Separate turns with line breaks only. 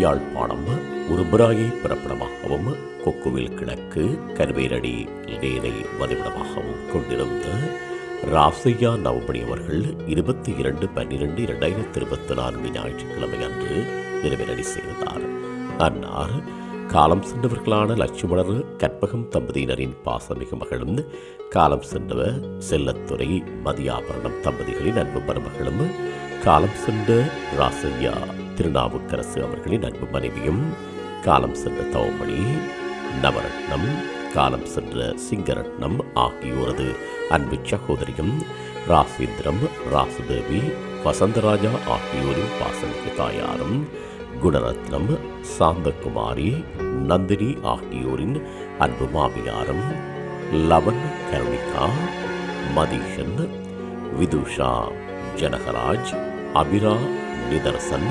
யாழ்ப்பாணம் உருபராயை பிறப்பிடமாகவும் கொக்குவில் கிழக்கு கருவேரடி நேரை வதிவிடமாகவும் கொண்டிருந்த ராசையா நவமணி அவர்கள் இருபத்தி இரண்டு பன்னிரெண்டு இரண்டாயிரத்தி இருபத்தி நான்கு ஞாயிற்றுக்கிழமை அன்று நிறைவேறடி செய்தார் அன்னார் காலம் சென்றவர்களான லட்சுமணர் கற்பகம் தம்பதியினரின் பாசமிகு மகளும் காலம் சென்றவர் செல்லத்துறை மதியாபரணம் தம்பதிகளின் அன்பு மருமகளும் காலம் சென்ற ராசையா திருநாவுக்கரசு அவர்களின் அன்பு மனைவியும் காலம் சென்ற தவமணி நவரத்னம் காலம் சென்ற சிங்கரத்னம் ஆகியோரது அன்பு சகோதரியும் ராசேந்திரம் ராசுதேவி வசந்தராஜா ஆகியோரின் பாசமிகு தாயாரும் குணரத்னம் சாந்தகுமாரி நந்தினி ஆகியோரின் அன்பு மாமியாரும் லவன் கருணிகா மதீஷன் விதுஷா ஜனகராஜ் அபிரா நிதர்சன்